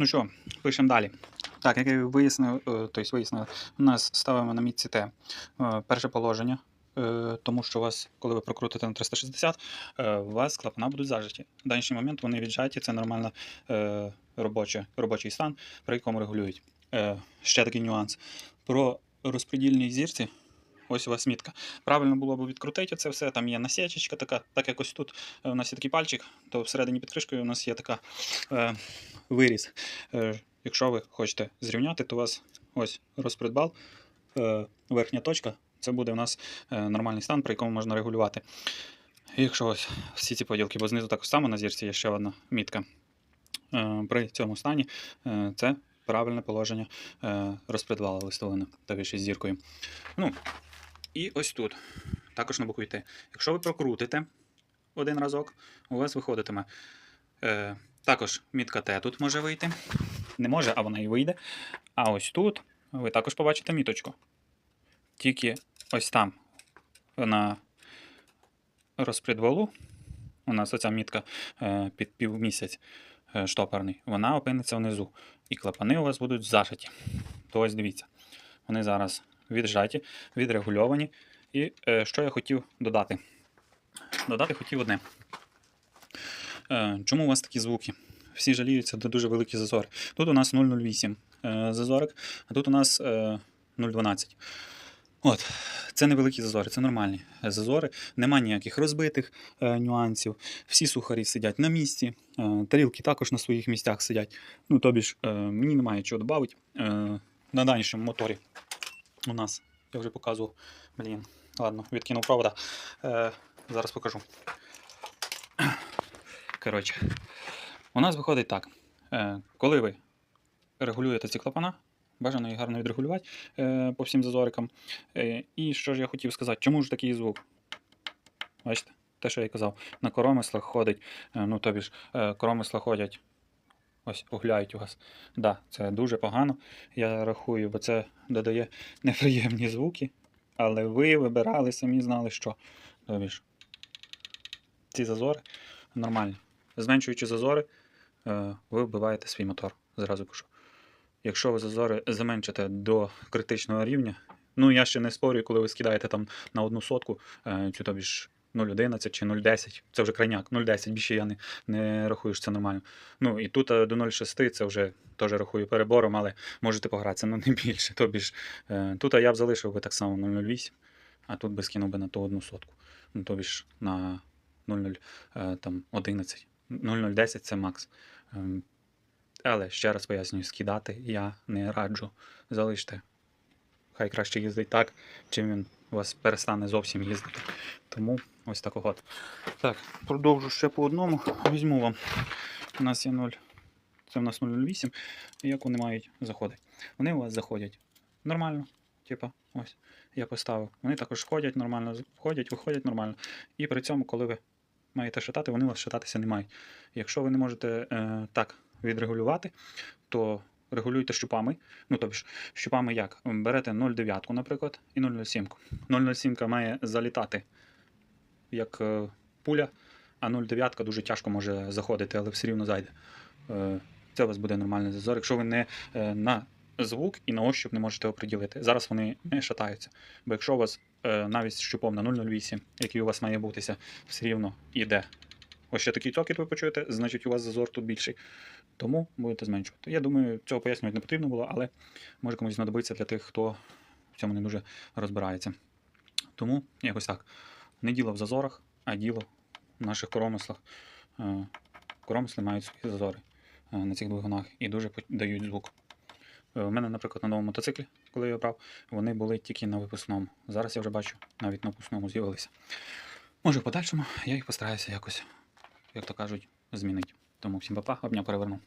Ну що, пишемо далі. Так, як я вияснив, е, тобто вияснили, у нас ставимо на місці те е, перше положення, е, тому що у вас, коли ви прокрутите на 360, е, у вас клапана будуть зажаті. В даний момент вони віджаті, це нормально робоче, робочий стан, при якому регулюють. Ще такий нюанс. Про розподільній зірці. Ось у вас мітка. Правильно було б відкрутити це все. Там є насічечка така, так як ось тут е, у нас є такий пальчик, то всередині під кришкою у нас є така е, виріз. Е, якщо ви хочете зрівняти, то у вас ось розпредбал, е, верхня точка. Це буде у нас е, нормальний стан, при якому можна регулювати. Якщо ось всі ці поділки, бо знизу також само на зірці є ще одна мітка. Е, при цьому стані е, це правильне положення е, розпредвала листовини, та ще з зіркою. Ну, і ось тут, також на букві Т. Якщо ви прокрутите один разок, у вас виходитиме. Е, також мітка Т тут може вийти. Не може, а вона і вийде. А ось тут ви також побачите міточку. Тільки ось там на розпредвалу у нас оця мітка е, під півмісяць е, штопорний, вона опиниться внизу. І клапани у вас будуть зашиті. То ось дивіться. Вони зараз віджаті, відрегульовані. І е, що я хотів додати? Додати хотів одне. Е, чому у вас такі звуки? Всі жаліються, де дуже великі зазори. Тут у нас 0,08 е, зазорик, а тут у нас е, 0,12. От, це невеликі зазори, це нормальні зазори. Нема ніяких розбитих е, нюансів. Всі сухарі сидять на місці, е, тарілки також на своїх місцях сидять. Ну, тобі ж, е, мені немає чого додати. Е, на данішому моторі у нас, я вже показував, блін, ладно, відкинув провода. Е, зараз покажу. Коротше, у нас виходить так. Е, коли ви регулюєте ці клапана, бажано їх гарно відрегулювати е, по всім зазорикам. Е, і що ж я хотів сказати, чому ж такий звук? Бачите, те, що я казав, на коромислах ходить, е, ну тобі ж е, коромисла ходять. Ось огляють у вас. Да, це дуже погано. Я рахую, бо це додає неприємні звуки. Але ви вибирали, самі знали, що. Тобі ці зазори нормальні. Зменшуючи зазори, е, ви вбиваєте свій мотор. Зразу пишу. Якщо ви зазори зменшите до критичного рівня, ну я ще не спорю, коли ви скидаєте там на одну сотку, е, чи тобі ж 0,11 чи 0,10, це вже крайняк, 0,10, більше я не, не рахую, що це нормально. Ну і тут е, до 0,6 це вже теж рахую перебором, але можете погратися, ну не більше. Тобі ж, е, тут я б залишив би так само 0,08, а тут би скинув би на ту одну сотку. Ну, тобі ж на 0,011. 0,010 це макс. Ем, Але ще раз пояснюю, скидати я не раджу. Залиште. Хай краще їздить так, чим він у вас перестане зовсім їздити. Тому ось так от. Так, продовжу ще по одному. Візьму вам. У нас є 0. Це у нас 0,08. І як вони мають заходити? Вони у вас заходять нормально. Типа, ось, я поставив. Вони також ходять нормально, входять, виходять нормально. І при цьому, коли ви маєте шатати, вони у вас шататися не мають. Якщо ви не можете е, так відрегулювати, то регулюйте щупами. Ну, тобто щупами як? Берете 0,9, наприклад, і 0,07. 0,07 має залітати як е, пуля, а 0,9 дуже тяжко може заходити, але все рівно зайде. Е, це у вас буде нормальний зазор. Якщо ви не е, на звук і на ощуп не можете оприділити. Зараз вони не шатаються. Бо якщо у вас навіть щупом на 0,08, який у вас має бутися, все рівно іде. Ось ще такий цокіт ви почуєте, значить у вас зазор тут більший. Тому будете зменшувати. Я думаю, цього пояснювати не потрібно було, але може комусь знадобиться для тих, хто в цьому не дуже розбирається. Тому якось так. Не діло в зазорах, а діло в наших коромислах. Е, Коромисли мають свої зазори е, на цих двигунах і дуже дають звук. Е, У мене, наприклад, на новому мотоциклі, коли я брав, вони були тільки на випускному. Зараз я вже бачу, навіть на випускному з'явилися. Може, в подальшому я їх постараюся якось, як то кажуть, змінить. Тому всім папа, обняв перевернув.